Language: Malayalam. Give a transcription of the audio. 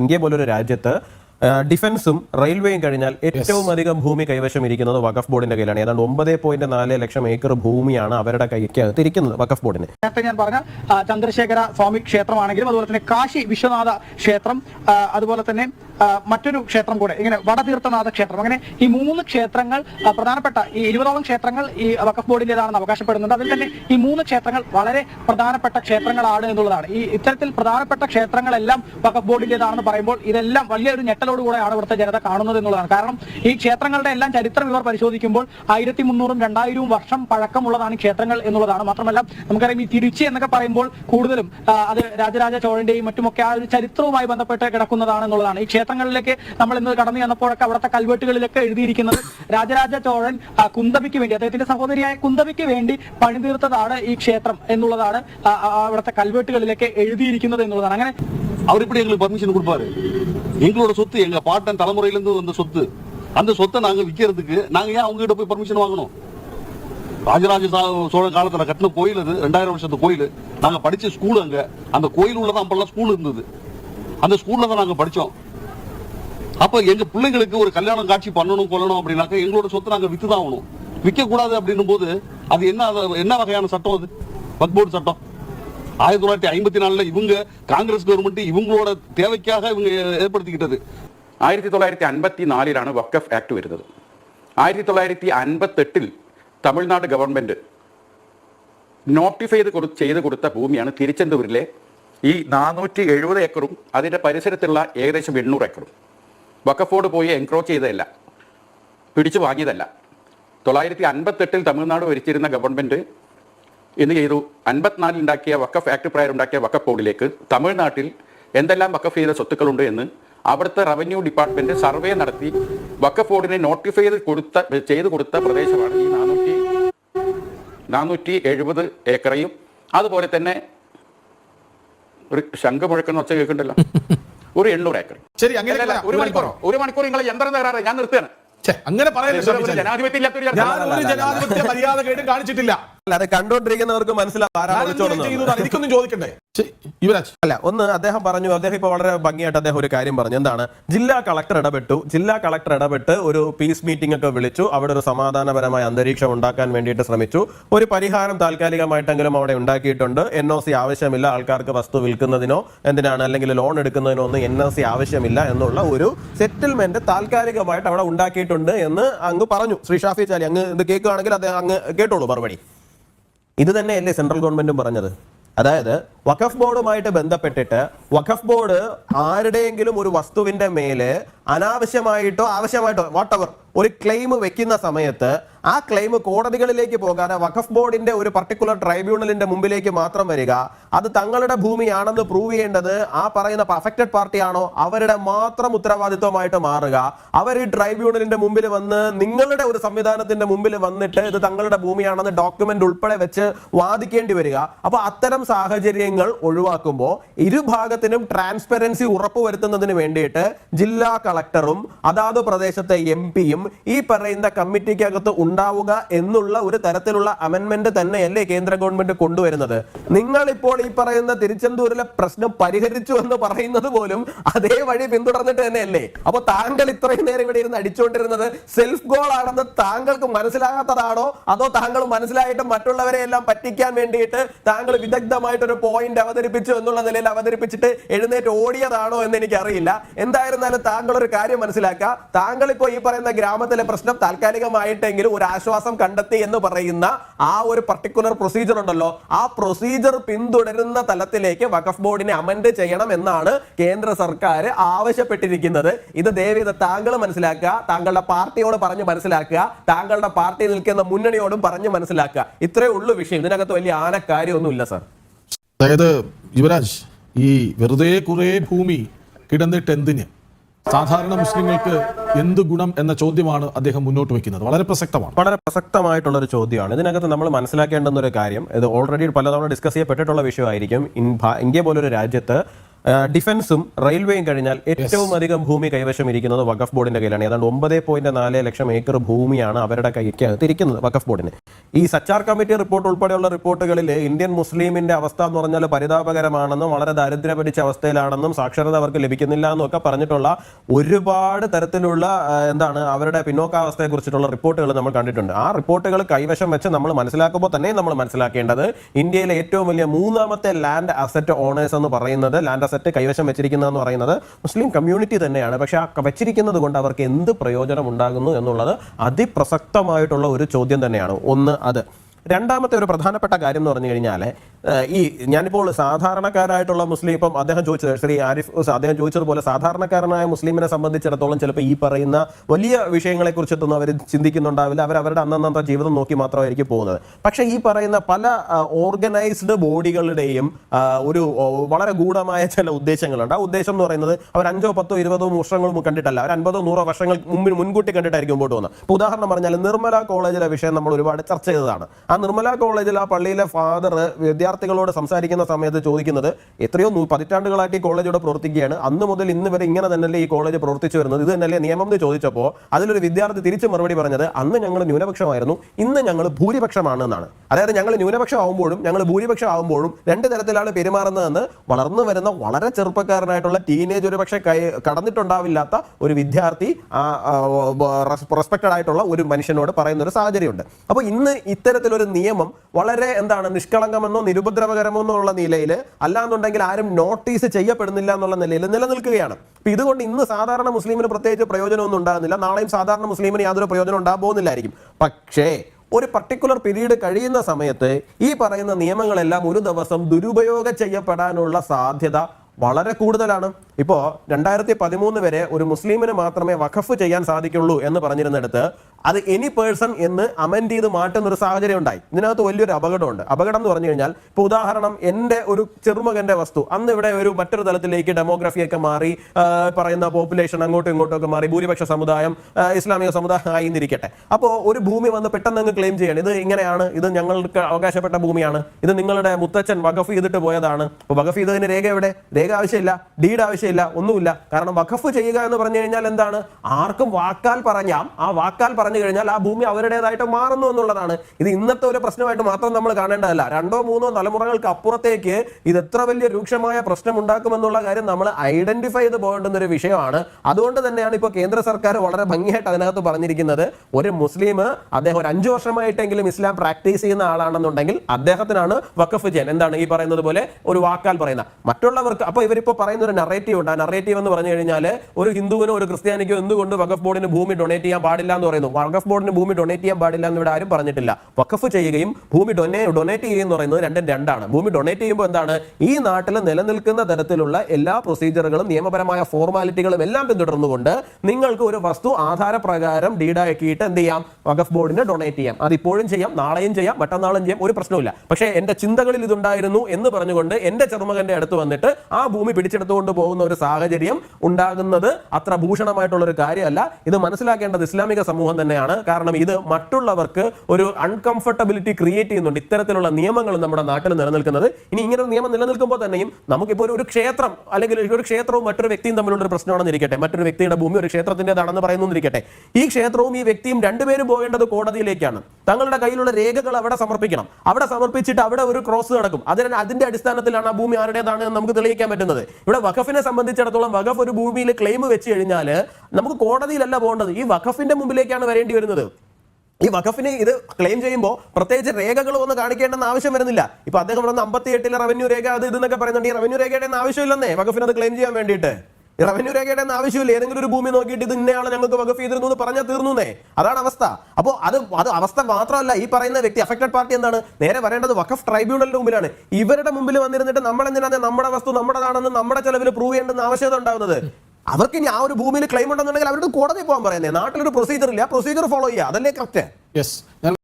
ഇന്ത്യ പോലൊരു രാജ്യത്ത് ഡിഫൻസും റെയിൽവേയും കഴിഞ്ഞാൽ ഏറ്റവും അധികം ഭൂമി കൈവശം ഇരിക്കുന്നത് വഖഫ് ബോർഡിന്റെ കയ്യിലാണ്. ഏതാണ്ട് ഒമ്പത് പോയിന്റ് നാല് ലക്ഷം ഏക്കർ ഭൂമിയാണ് അവരുടെ കൈക്കകത്ത് ഇരിക്കുന്നത് വഖഫ് ബോർഡിന്. നേരത്തെ ഞാൻ പറഞ്ഞ ചന്ദ്രശേഖര സ്വാമി ക്ഷേത്രമാണെങ്കിലും അതുപോലെ തന്നെ കാശി വിശ്വനാഥ ക്ഷേത്രം അതുപോലെ തന്നെ മറ്റൊരു ക്ഷേത്രം കൂടെ ഇങ്ങനെ വടതീർത്ഥനാഥ ക്ഷേത്രം. അങ്ങനെ ഈ മൂന്ന് ക്ഷേത്രങ്ങൾ പ്രധാനപ്പെട്ട ഈ ഇരുപതോളം ക്ഷേത്രങ്ങൾ ഈ വഖഫ് ബോർഡിന്റെതാണെന്ന് അവകാശപ്പെടുന്നുണ്ട്. അതിൽ തന്നെ ഈ മൂന്ന് ക്ഷേത്രങ്ങൾ വളരെ പ്രധാനപ്പെട്ട ക്ഷേത്രങ്ങളാണ് എന്നുള്ളതാണ്. ഈ ഇത്തരത്തിൽ പ്രധാനപ്പെട്ട ക്ഷേത്രങ്ങളെല്ലാം വഖഫ് ബോർഡിന്റെതാണെന്ന് പറയുമ്പോൾ ഇതെല്ലാം വലിയൊരു ഞെട്ടലോടുകൂടെയാണ് ഇവിടുത്തെ ജനത കാണുന്നത് എന്നുള്ളതാണ്. കാരണം ഈ ക്ഷേത്രങ്ങളുടെ എല്ലാം ചരിത്രം ഇവർ പരിശോധിക്കുമ്പോൾ ആയിരത്തി മുന്നൂറും രണ്ടായിരവും വർഷം പഴക്കമുള്ളതാണ് ക്ഷേത്രങ്ങൾ എന്നുള്ളതാണ്. മാത്രമല്ല നമുക്കറിയാം ഈ തിരുച്ചി എന്നൊക്കെ പറയുമ്പോൾ കൂടുതലും അത് രാജരാജ ചോഴന്റെയും മറ്റുമൊക്കെ ആ ഒരു ചരിത്രവുമായി ബന്ധപ്പെട്ട് കിടക്കുന്നതാണ് എന്നുള്ളതാണ്. ഈ ക്ഷേത്രങ്ങളിലേക്ക് നമ്മൾ ഇന്ന് കടന്നു ചെന്നപ്പോഴൊക്കെ അവിടുത്തെ കൽവെട്ടുകളിലൊക്കെ എഴുതിയിരിക്കുന്നത് രാജരാജ ചോഴൻ ആ, കുന്തവിക്ക് വേണ്ടി അദ്ദേഹത്തിന്റെ സഹോദരിയായ കുന്തവിക്ക് വേണ്ടി പണിതീർത്തതാണ് ഈ ക്ഷേത്രം എന്നുള്ളതാണ് ആ, ആ, അവിടുത്തെ കൽവെട്ടുകളിലേക്ക് എഴുതിയിരിക്കുന്നത് എന്നുള്ളതാണ് അങ്ങനെ அவர் எப்படி எங்களுக்கு பர்மிஷன் கொடுப்பாரு எங்களோட சொத்து எங்க பாட்டன் தலைமுறையில இருந்து வந்த சொத்து அந்த சொத்தை நாங்க விக்கிறதுக்கு நாங்க ஏன் அவங்க கிட்ட போய் பர்மிஷன் வாங்கணும் ராஜராஜ சா- சோழன் காலத்துல கட்டின கோயில் அது ரெண்டாயிரம் வருஷத்து கோயில் நாங்க படிச்ச ஸ்கூல் அங்க அந்த கோயில் உள்ளதான் அப்பெல்லாம் ஸ்கூல் இருந்தது அந்த ஸ்கூல்ல தான் நாங்க படிச்சோம் அப்ப எங்க பிள்ளைங்களுக்கு ஒரு கல்யாணம் காட்சி பண்ணணும் கொள்ளணும் அப்படின்னாக்க எங்களோட சொத்தை நாங்க வித்து தான் ஆகணும் விற்க கூடாது அப்படின்னும் போது அது என்ன அது- என்ன வகையான சட்டம் அது வக்ஃப் போர்டு சட்டம் ஆயிரத்தி தொள்ளாயிரத்தி ஐம்பத்தி நாலுல இவங்க காங்கிரஸ் கவர்மெண்ட் இவங்களோட தேவைக்காக இவங்க ஏற்படுத்திக்கிட்டது ആയിരത്തി തൊള്ളായിരത്തി അൻപത്തി നാലിലാണ് വക്കഫ് ആക്ട് വരുന്നത് ആയിരത്തി തൊള്ളായിരത്തി അൻപത്തെട്ടിൽ തമിഴ്നാട് ഗവൺമെൻറ് നോട്ടിഫൈ ചെയ്ത് കൊടു ചെയ്ത് കൊടുത്ത ഭൂമിയാണ് തിരുച്ചെന്തൂരിലെ ഈ നാനൂറ്റി എഴുപത് ഏക്കറും അതിൻ്റെ പരിസരത്തുള്ള ഏകദേശം എണ്ണൂറ് ഏക്കറും വക്കഫോട് പോയി എൻക്രോച്ച് ചെയ്തതല്ല. പിടിച്ചു വാങ്ങിയതല്ല തൊള്ളായിരത്തി അൻപത്തെട്ടിൽ തമിഴ്നാട് ഭരിച്ചിരുന്ന ഗവൺമെന്റ് എന്ത് ചെയ്തു? അൻപത്തിനാലിൽ ഉണ്ടാക്കിയ വക്കഫ് ആക്ട് പ്രയർ ഉണ്ടാക്കിയ വക്കഫ് ബോർഡിലേക്ക് തമിഴ്നാട്ടിൽ എന്തെല്ലാം വക്കഫ് ചെയ്ത സ്വത്തുക്കളുണ്ട് എന്ന് അവിടുത്തെ റവന്യൂ ഡിപ്പാർട്ട്മെന്റ് സർവേ നടത്തി വക്കഫ് ബോർഡിനെ നോട്ടിഫൈ ചെയ്ത് കൊടുത്ത ചെയ്ത് കൊടുത്ത പ്രദേശമാണ് ഈ നാനൂറ്റി നാനൂറ്റി എഴുപത് ഏക്കറയും. അതുപോലെ തന്നെ ഒരു ശംഖ മുഴക്കം ഒച്ച കേൾക്കണ്ടല്ലോ. ഒരു എണ്ണൂറ് ഏക്കർ. ശരി, അങ്ങനെ. ഒരു മണിക്കൂർ ഒരു മണിക്കൂർ നിങ്ങൾ യന്ത്രം തകരാറ് ഞാൻ നിർത്തുകയാണ്. അങ്ങനെ പറയുന്നത് ജനാധിപത്യ മര്യാദ കേട്ടും കാണിച്ചിട്ടില്ല. അല്ല അത് കണ്ടുകൊണ്ടിരിക്കുന്നവർക്ക് മനസ്സിലാവും ചോദിക്കണ്ടേ? യുവരാജ്. അല്ല ഒന്ന് അദ്ദേഹം പറഞ്ഞു അദ്ദേഹം ഇപ്പൊ വളരെ ഭംഗിയായിട്ട് അദ്ദേഹം ഒരു കാര്യം പറഞ്ഞു. എന്താണ്? ജില്ലാ കളക്ടർ ഇടപെട്ടു. ജില്ലാ കളക്ടർ ഇടപെട്ട് ഒരു പീസ് മീറ്റിംഗ് ഒക്കെ വിളിച്ചു. അവിടെ ഒരു സമാധാനപരമായ അന്തരീക്ഷം ഉണ്ടാക്കാൻ വേണ്ടിയിട്ട് ശ്രമിച്ചു. ഒരു പരിഹാരം താൽക്കാലികമായിട്ടെങ്കിലും അവിടെ ഉണ്ടാക്കിയിട്ടുണ്ട്. എൻ ഒ സി ആവശ്യമില്ല ആൾക്കാർക്ക് വസ്തു വിൽക്കുന്നതിനോ എന്തിനാണ്? അല്ലെങ്കിൽ ലോൺ എടുക്കുന്നതിനോ ഒന്നും എൻ ഒ സി ആവശ്യമില്ല എന്നുള്ള ഒരു സെറ്റിൽമെന്റ് താൽക്കാലികമായിട്ട് അവിടെ ഉണ്ടാക്കിയിട്ടുണ്ട് എന്ന് അങ്ങ് പറഞ്ഞു. ശ്രീ ഷാഫി ചാലി അങ്ങ് ഇത് കേൾക്കുകയാണെങ്കിൽ അദ്ദേഹം അങ്ങ് കേട്ടോളൂ മറുപടി. ഇത് തന്നെയല്ലേ സെൻട്രൽ ഗവൺമെന്റും പറഞ്ഞത്. അതായത് വഖഫ് ബോർഡുമായിട്ട് ബന്ധപ്പെട്ടിട്ട് വഖഫ് ബോർഡ് ആരുടെയെങ്കിലും ഒരു വസ്തുവിന്റെ മേൽ അനാവശ്യമായിട്ടോ ആവശ്യമായിട്ടോ വാട്ടവർ ഒരു ക്ലെയിം വെക്കുന്ന സമയത്ത് ആ ക്ലെയിം കോടതികളിലേക്ക് പോകാതെ വഖഫ് ബോർഡിന്റെ ഒരു പർട്ടിക്കുലർ ട്രൈബ്യൂണലിന്റെ മുമ്പിലേക്ക് മാത്രം വരിക അത് തങ്ങളുടെ ഭൂമിയാണെന്ന് പ്രൂവ് ചെയ്യേണ്ടത് ആ പറയുന്ന അഫക്റ്റഡ് പാർട്ടിയാണോ അവരുടെ മാത്രം ഉത്തരവാദിത്വമായിട്ട് മാറുക. അവർ ഈ ട്രൈബ്യൂണലിന്റെ മുമ്പിൽ വന്ന് നിങ്ങളുടെ ഒരു സംവിധാനത്തിന്റെ മുമ്പിൽ വന്നിട്ട് ഇത് തങ്ങളുടെ ഭൂമിയാണെന്ന് ഡോക്യുമെന്റ് ഉൾപ്പെടെ വെച്ച് വാദിക്കേണ്ടി വരിക. അപ്പൊ അത്തരം സാഹചര്യങ്ങൾ ഒഴിവാക്കുമ്പോൾ ഇരുഭാഗത്തിനും ട്രാൻസ്പെറൻസി ഉറപ്പുവരുത്തുന്നതിന് വേണ്ടിയിട്ട് ജില്ലാ കളക്ടറും അതാത് പ്രദേശത്തെ എം പിയും ഈ പറയുന്ന കമ്മിറ്റിക്കകത്ത് ഉണ്ടാവുക എന്നുള്ള ഒരു തരത്തിലുള്ള അമെന്മെന്റ് തന്നെയല്ലേ കേന്ദ്ര ഗവൺമെന്റ് കൊണ്ടുവരുന്നത്. നിങ്ങൾ ഇപ്പോൾ ഈ പറയുന്ന തിരുച്ചെന്തൂരിലെ പ്രശ്നം പരിഹരിച്ചു എന്ന് പറയുന്നത് പോലും അതേ വഴി പിന്തുടർന്നിട്ട് തന്നെയല്ലേ? അപ്പൊ താങ്കൾ ഇത്രയും നേരം ഇവിടെ ഇരുന്ന് അടിച്ചുകൊണ്ടിരുന്നത് സെൽഫ് ഗോൾ ആണെന്ന് താങ്കൾക്ക് മനസ്സിലാകാത്തതാണോ? അതോ താങ്കൾ മനസ്സിലായിട്ട് മറ്റുള്ളവരെ എല്ലാം പറ്റിക്കാൻ വേണ്ടിയിട്ട് താങ്കൾ വിദഗ്ധമായിട്ട് ഒരു പോയിന്റ് അവതരിപ്പിച്ചു എന്നുള്ള നിലയിൽ അവതരിപ്പിച്ചിട്ട് എഴുന്നേറ്റ് ഓടിയതാണോ എന്ന് എനിക്കറിയില്ല. എന്തായിരുന്നാലും താങ്കൾ ഒരു കാര്യം മനസ്സിലാക്കുക. താങ്കൾ ഇപ്പോൾ ഈ പറയുന്ന ഗ്രാമത്തിലെ പ്രശ്നം താൽക്കാലികമായിട്ടെങ്കിലും ഒരു ആശ്വാസം കണ്ടെത്തി എന്ന് പറയുന്ന ആ ഒരു പർട്ടിക്കുലർ പ്രൊസീജിയർ ഉണ്ടല്ലോ. ആ പ്രൊസീജിയർ പിന്തുടരുന്ന തലത്തിലേക്ക് വഖഫ് ബോർഡിനെ അമെൻഡ് ചെയ്യണം എന്നാണ് കേന്ദ്ര സർക്കാർ ആവശ്യപ്പെട്ടിരിക്കുന്നത്. ഇത് ദയവീത് താങ്കൾ മനസ്സിലാക്കുക. താങ്കളുടെ പാർട്ടിയോട് പറഞ്ഞ് മനസ്സിലാക്കുക. താങ്കളുടെ പാർട്ടി നിൽക്കുന്ന മുന്നണിയോടും പറഞ്ഞ് മനസ്സിലാക്കുക. ഇത്രയേ ഉള്ളൂ വിഷയം. ഇതിനകത്ത് വലിയ ആനക്കാര്യമൊന്നുമില്ല സാർ. അതായത് യുവരാജ് ഈ വെറുതെ കുറെ ഭൂമി കിടന്നിട്ട് എന്തിന് സാധാരണ മുസ്ലിങ്ങൾക്ക് എന്ത് ഗുണം എന്ന ചോദ്യമാണ് അദ്ദേഹം മുന്നോട്ട് വെക്കുന്നത്. വളരെ പ്രസക്തമാണ്. വളരെ പ്രസക്തമായിട്ടുള്ള ഒരു ചോദ്യമാണ്. ഇതിനകത്ത് നമ്മൾ മനസ്സിലാക്കേണ്ടുന്ന ഒരു കാര്യം ഇത് ഓൾറെഡി പലതവണ ഡിസ്കസ് ചെയ്യപ്പെട്ടിട്ടുള്ള വിഷയമായിരിക്കും. ഇന്ത്യ പോലൊരു രാജ്യത്ത് ഡിഫൻസും റെയിൽവേയും കഴിഞ്ഞാൽ ഏറ്റവും അധികം ഭൂമി കൈവശം ഇരിക്കുന്നത് വഖഫ് ബോർഡിന്റെ കയ്യിലാണ്. ഏതാണ്ട് ഒമ്പത് പോയിന്റ് നാല് ലക്ഷം ഏക്കർ ഭൂമിയാണ് അവരുടെ കൈക്കകത്ത് ഇരിക്കുന്നത് വഖഫ് ബോർഡിന്. ഈ സച്ചാർ കമ്മിറ്റി റിപ്പോർട്ട് ഉൾപ്പെടെയുള്ള റിപ്പോർട്ടുകളിൽ ഇന്ത്യൻ മുസ്ലിമിന്റെ അവസ്ഥ എന്ന് പറഞ്ഞാൽ പരിതാപകരമാണെന്നും വളരെ ദാരിദ്ര്യ പിടിച്ച അവസ്ഥയിലാണെന്നും സാക്ഷരത അവർക്ക് ലഭിക്കുന്നില്ല എന്നൊക്കെ പറഞ്ഞിട്ടുള്ള ഒരുപാട് തരത്തിലുള്ള എന്താണ് അവരുടെ പിന്നോക്കാവസ്ഥയെ കുറിച്ചിട്ടുള്ള റിപ്പോർട്ടുകൾ നമ്മൾ കണ്ടിട്ടുണ്ട്. ആ റിപ്പോർട്ടുകൾ കൈവശം വെച്ച് നമ്മൾ മനസ്സിലാക്കുമ്പോൾ തന്നെ നമ്മൾ മനസ്സിലാക്കേണ്ടത് ഇന്ത്യയിലെ ഏറ്റവും വലിയ മൂന്നാമത്തെ ലാൻഡ് അസറ്റ് ഓണേഴ്സ് എന്ന് പറയുന്നത് ലാൻഡ് അസറ്റ് കൈവശം വെച്ചിരിക്കുന്നതെന്ന് പറയുന്നത് മുസ്ലിം കമ്മ്യൂണിറ്റി തന്നെയാണ്. പക്ഷെ ആ വെച്ചിരിക്കുന്നത് കൊണ്ട് അവർക്ക് എന്ത് പ്രയോജനം ഉണ്ടാകുന്നു എന്നുള്ളത് അതിപ്രസക്തമായിട്ടുള്ള ഒരു ചോദ്യം തന്നെയാണ്. ഒന്ന് അത്. രണ്ടാമത്തെ ഒരു പ്രധാനപ്പെട്ട കാര്യം എന്ന് പറഞ്ഞു കഴിഞ്ഞാൽ ഈ ഞാനിപ്പോൾ സാധാരണക്കാരായിട്ടുള്ള മുസ്ലിം ഇപ്പം അദ്ദേഹം ചോദിച്ചത് ശ്രീ ആരിഫ് അദ്ദേഹം ചോദിച്ചതുപോലെ സാധാരണക്കാരനായ മുസ്ലിമിനെ സംബന്ധിച്ചിടത്തോളം ചിലപ്പോൾ ഈ പറയുന്ന വലിയ വിഷയങ്ങളെ കുറിച്ചിട്ടൊന്നും അവർ ചിന്തിക്കുന്നുണ്ടാവില്ല. അവർ അവരുടെ അന്നന്നത്തെ ജീവിതം നോക്കി മാത്രമായിരിക്കും പോകുന്നത്. പക്ഷേ ഈ പറയുന്ന പല ഓർഗനൈസ്ഡ് ബോഡികളുടെയും ഒരു വളരെ ഗൂഢമായ ചില ഉദ്ദേശങ്ങളുണ്ട്. ആ ഉദ്ദേശം എന്ന് പറയുന്നത് അവർ അഞ്ചോ പത്തോ ഇരുപതോ വർഷങ്ങൾ മുമ്പ് കണ്ടിട്ടല്ല. അവർ അൻപതോ നൂറോ വർഷങ്ങൾ മുമ്പിൽ മുൻകൂട്ടി കണ്ടിട്ടായിരിക്കും മുമ്പോട്ട് പോകുന്നത്. ഇപ്പോൾ ഉദാഹരണം പറഞ്ഞാൽ നിർമ്മല കോളേജിലെ വിഷയം നമ്മൾ ഒരുപാട് ചർച്ച ചെയ്തതാണ്. ആ നിർമ്മല കോളേജിൽ ആ പള്ളിയിലെ ഫാദർ വിദ്യാർത്ഥികളോട് സംസാരിക്കുന്ന സമയത്ത് ചോദിക്കുന്നത് എത്രയോ പതിറ്റാണ്ടുകളായിട്ട് ഈ കോളേജ് ഇവിടെ പ്രവർത്തിക്കുകയാണ്. അന്ന് മുതൽ ഇന്ന് വരെ ഇങ്ങനെ തന്നെയല്ലേ ഈ കോളേജ് പ്രവർത്തിച്ചു വരുന്നത്? ഇത് തന്നെയല്ലേ നിയമം എന്ന് ചോദിച്ചപ്പോൾ അതിലൊരു വിദ്യാർത്ഥി തിരിച്ചു മറുപടി പറഞ്ഞത് അന്ന് ഞങ്ങൾ ന്യൂനപക്ഷമായിരുന്നു ഇന്ന് ഞങ്ങൾ ഭൂരിപക്ഷമാണ് എന്നാണ്. അതായത് ഞങ്ങൾ ന്യൂനപക്ഷം ആവുമ്പോഴും ഞങ്ങൾ ഭൂരിപക്ഷം ആവുമ്പോഴും രണ്ട് തരത്തിലാണ് പെരുമാറുന്നതെന്ന് വളർന്നു വരുന്ന വളരെ ചെറുപ്പക്കാരനായിട്ടുള്ള ടീനേജ് ഒരു പക്ഷേ കടന്നിട്ടുണ്ടാവില്ലാത്ത ഒരു വിദ്യാർത്ഥി റെസ്പെക്റ്റഡ് ആയിട്ടുള്ള ഒരു മനുഷ്യനോട് പറയുന്ന ഒരു സാഹചര്യമുണ്ട്. അപ്പോൾ ഇന്ന് ഇത്തരത്തിലൊരു നിയമം വളരെ എന്താണ് നിഷ്കളങ്കമെന്നോ നിരുപദ്രവകരമെന്നോ എന്നുള്ള നിലയിൽ അല്ലാന്നുണ്ടെങ്കിൽ ആരും നോട്ടീസ് ചെയ്യപ്പെടുന്നില്ല എന്നുള്ള നിലയിൽ നിലനിൽക്കുകയാണ്. അപ്പൊ ഇതുകൊണ്ട് ഇന്ന് സാധാരണ മുസ്ലിമിന് പ്രത്യേകിച്ച് പ്രയോജനമൊന്നും ഉണ്ടാകുന്നില്ല. നാളെയും സാധാരണ മുസ്ലിമിന് യാതൊരു പ്രയോജനം ഉണ്ടാകാൻ പോകുന്നില്ലായിരിക്കും പക്ഷേ ഒരു പർട്ടിക്കുലർ പീരീഡ് കഴിയുന്ന സമയത്ത് ഈ പറയുന്ന നിയമങ്ങളെല്ലാം ഒരു ദിവസം ദുരുപയോഗം ചെയ്യപ്പെടാനുള്ള സാധ്യത വളരെ കൂടുതലാണ്. ഇപ്പോൾ രണ്ടായിരത്തി പതിമൂന്ന് വരെ ഒരു മുസ്ലിമിന് മാത്രമേ വഖഫ് ചെയ്യാൻ സാധിക്കുള്ളൂ എന്ന് പറഞ്ഞിരുന്നിടത്ത് അത് എനി പേഴ്സൺ എന്ന് അമെൻഡ് ചെയ്ത് മാറ്റുന്ന ഒരു സാഹചര്യം ഉണ്ടായി. ഇതിനകത്ത് വലിയൊരു അപകടമുണ്ട്. അപകടം എന്ന് പറഞ്ഞു കഴിഞ്ഞാൽ ഇപ്പോൾ ഉദാഹരണം എന്റെ ഒരു ചെറുമകന്റെ വസ്തു അന്ന് ഇവിടെ ഒരു മറ്റൊരു തലത്തിലേക്ക് ഡെമോഗ്രഫിയൊക്കെ മാറി പറയുന്ന പോപ്പുലേഷൻ അങ്ങോട്ടും ഇങ്ങോട്ടും ഒക്കെ മാറി ഭൂരിപക്ഷ സമുദായം ഇസ്ലാമിക സമുദായം ആയിരിക്കട്ടെ അപ്പോൾ ഒരു ഭൂമി വന്ന് പെട്ടെന്ന് അങ്ങ് ക്ലെയിം ചെയ്യണം. ഇത് ഇങ്ങനെയാണ്. ഇത് ഞങ്ങൾക്ക് അവകാശപ്പെട്ട ഭൂമിയാണ്. ഇത് നിങ്ങളുടെ മുത്തച്ഛൻ വഖഫ് ചെയ്തിട്ട് പോയതാണ്. അപ്പോൾ വഖഫ് ചെയ്തതിന് രേഖ എവിടെ? രേഖ ആവശ്യമില്ല. ഡീഡ് ആവശ്യമില്ല. ഒന്നുമില്ല. കാരണം വഖഫ് ചെയ്യുക എന്ന് പറഞ്ഞു കഴിഞ്ഞാൽ എന്താണ്? ആർക്കും വാക്കാൽ പറഞ്ഞാം ആ വാക്കാൽ പറഞ്ഞു കഴിഞ്ഞാൽ ആ ഭൂമി അവരുടേതായിട്ട് മാറുന്നു എന്നുള്ളതാണ്. ഇത് ഇന്നത്തെ ഒരു പ്രശ്നമായിട്ട് മാത്രം നമ്മൾ കാണേണ്ടതല്ല. രണ്ടോ മൂന്നോ തലമുറകൾക്ക് അപ്പുറത്തേക്ക് ഇത് എത്ര വലിയ രൂക്ഷമായ പ്രശ്നം ഉണ്ടാക്കുമെന്നുള്ള കാര്യം നമ്മൾ ഐഡന്റിഫൈ ചെയ്ത് പോകേണ്ടുന്ന ഒരു വിഷയമാണ്. അതുകൊണ്ട് തന്നെയാണ് ഇപ്പോൾ കേന്ദ്ര സർക്കാർ വളരെ ഭംഗിയായിട്ട് അതിനകത്ത് പറഞ്ഞിരിക്കുന്നത്. ഒരു മുസ്ലിം അദ്ദേഹം ഒരു അഞ്ചു വർഷമായിട്ടെങ്കിലും ഇസ്ലാം പ്രാക്ടീസ് ചെയ്യുന്ന ആളാണെന്നുണ്ടെങ്കിൽ അദ്ദേഹത്തിനാണ് വഖഫ് ചെയ്യാൻ. എന്താണ് ഈ പറയുന്നത് പോലെ? ഒരു വാക്കാൽ പറയുന്ന. മറ്റുള്ളവർക്ക് അപ്പോൾ ഇവരിപ്പോൾ പറയുന്ന ഒരു നറേറ്റീവ് ഉണ്ട്. ആ നറേറ്റീവ് എന്ന് പറഞ്ഞു കഴിഞ്ഞാൽ ഒരു ഹിന്ദുവിനോ ഒരു ക്രിസ്ത്യാനിക്കോ എന്തുകൊണ്ട് വഖഫ് ബോർഡിന് ഭൂമി ഡൊണേറ്റ് ചെയ്യാൻ പാടില്ല എന്ന് പറയുന്നു. വഖഫ് ബോർഡിന് ഭൂമി ഡൊണേറ്റ് ചെയ്യാൻ പാടില്ല എന്ന് ഇവിടെ ആരും പറഞ്ഞിട്ടില്ല. വഖഫ് ചെയ്യുകയും ഭൂമി ഡൊനേ ഡൊണേറ്റ് ചെയ്യുക എന്ന് പറയുന്നത് രണ്ടും രണ്ടാണ്. ഭൂമി ഡൊണേറ്റ് ചെയ്യുമ്പോൾ എന്താണ്? ഈ നാട്ടിൽ നിലനിൽക്കുന്ന തരത്തിലുള്ള എല്ലാ പ്രൊസീജിയറുകളും നിയമപരമായ ഫോർമാലിറ്റികളും എല്ലാം പിന്തുടർന്നുകൊണ്ട് നിങ്ങൾക്ക് ഒരു വസ്തു ആധാരപ്രകാരം ഡീഡാക്കിയിട്ട് എന്ത് ചെയ്യാം? വഖഫ് ബോർഡിന് ഡൊണേറ്റ് ചെയ്യാം. അത് ഇപ്പോഴും ചെയ്യാം നാളെയും ചെയ്യാം മറ്റന്നാളും ചെയ്യാം ഒരു പ്രശ്നമില്ല പക്ഷേ എന്റെ ചിന്തകളിൽ ഇതുണ്ടായിരുന്നു എന്ന് പറഞ്ഞുകൊണ്ട് എന്റെ ചെറുമകന്റെ അടുത്ത് വന്നിട്ട് ആ ഭൂമി പിടിച്ചെടുത്തുകൊണ്ട് പോകുന്ന ഒരു സാഹചര്യം ഉണ്ടാകുന്നത് അത്ര ഭൂഷണമായിട്ടുള്ള ഒരു കാര്യമല്ല. ഇത് മനസ്സിലാക്കേണ്ടത് ഇസ്ലാമിക സമൂഹം തന്നെയാണ്. കാരണം ഇത് മറ്റുള്ളവർക്ക് ഒരു അൺകംഫർട്ടബിലിറ്റി ക്രിയേറ്റ് ചെയ്യുന്നുണ്ട്. ഇത്തരത്തിലുള്ള നിയമങ്ങൾ നമ്മുടെ നാട്ടിൽ നിലനിൽക്കുന്നത്. ഇനി ഇങ്ങനെ നിയമം നിലനിൽക്കുമ്പോൾ തന്നെയും നമുക്കിപ്പോൾ ഒരു- ക്ഷേത്രം അല്ലെങ്കിൽ ഒരു ക്ഷേത്രവും മറ്റൊരു വ്യക്തിയും തമ്മിലുള്ള ഒരു പ്രശ്നമാണെന്ന് ഇരിക്കട്ടെ. മറ്റൊരു വ്യക്തിയുടെ ഭൂമി ഒരു ക്ഷേത്രത്തിന്റെതാണെന്ന് പറയുന്നു എന്നിരിക്കട്ടെ ഈ ക്ഷേത്രവും ഈ വ്യക്തിയും രണ്ടുപേരും പോകേണ്ടത് കോടതിയിലേക്കാണ്. തങ്ങളുടെ കയ്യിലുള്ള രേഖകൾ അവിടെ സമർപ്പിക്കണം. അവിടെ സമർപ്പിച്ചിട്ട് അവിടെ ഒരു ക്രോസ് നടക്കും. അതിന് അതിന്റെ അടിസ്ഥാനത്തിലാണ് ആ ഭൂമി ആരുടേതാണ് നമുക്ക് തെളിയിക്കാൻ പറ്റുന്നത്. ഇവിടെ വഖഫിനെ സംബന്ധിച്ചിടത്തോളം വഖഫ് ഒരു ഭൂമിയിൽ ക്ലെയിം വെച്ച് കഴിഞ്ഞാൽ നമുക്ക് കോടതിയിലല്ല പോകേണ്ടത്. ഈ വഖഫിന്റെ മുമ്പിലേക്കാണ് വരേണ്ടി വരുന്നത്. ഈ വഖഫിന് ഇത് ക്ലെയിം ചെയ്യുമ്പോൾ പ്രത്യേകിച്ച് രേഖകൾ ഒന്ന് കാണിക്കേണ്ടെന്ന് ആവശ്യം വരുന്നില്ല. ഇപ്പൊ അദ്ദേഹം പറഞ്ഞ അമ്പത്തി എട്ടിലെ റവന്യൂ രേഖ അത് ഇതെന്നൊക്കെ പറയുന്നുണ്ട്. ഈ റവന്യൂ രേഖയുടെ ആവശ്യമില്ലെന്നേ. വഖഫിന് അത് ക്ലെയിം ചെയ്യാൻ വേണ്ടിയിട്ട്. റവന്യൂ രേഖയുടെ ആവശ്യമില്ല. ഏതെങ്കിലും ഒരു ഭൂമി നോക്കിയിട്ട് ഇത് ഇന്നയാളെ ഞങ്ങൾക്ക് വഖഫ് ചെയ്തിരുന്നു എന്ന് പറഞ്ഞാൽ തീർന്നുന്നേ. അതാണ് അവസ്ഥ. അപ്പോൾ അത് അത് അവസ്ഥ മാത്രമല്ല ഈ പറയുന്ന വ്യക്തി അഫക്റ്റഡ് പാർട്ടി എന്താണ്? നേരെ വരേണ്ടത് വഖഫ് ട്രൈബ്യൂണലിന്റെ മുമ്പിലാണ്. ഇവരുടെ മുമ്പിൽ വന്നിരുന്നിട്ട് നമ്മൾ എന്തിനാണ് നമ്മുടെ വസ്തു നമ്മുടേതാണെന്ന് നമ്മുടെ ചെലവിൽ പ്രൂവ് ചെയ്യേണ്ടെന്ന് ആവശ്യത ഉണ്ടാവുന്നത്? അവർക്ക് ഇനി ആ ഒരു ഭൂമിയിൽ ക്ലെയിം ഉണ്ടെന്നുണ്ടെങ്കിൽ അവരോട് കോടതി പോകാൻ പറയുന്നത് നാട്ടിലൊരു പ്രൊസീജിയർ ഇല്ല. പ്രൊസീജിയർ ഫോളോ ചെയ്യുക. അതല്ലേ കറക്റ്റ് യെസ്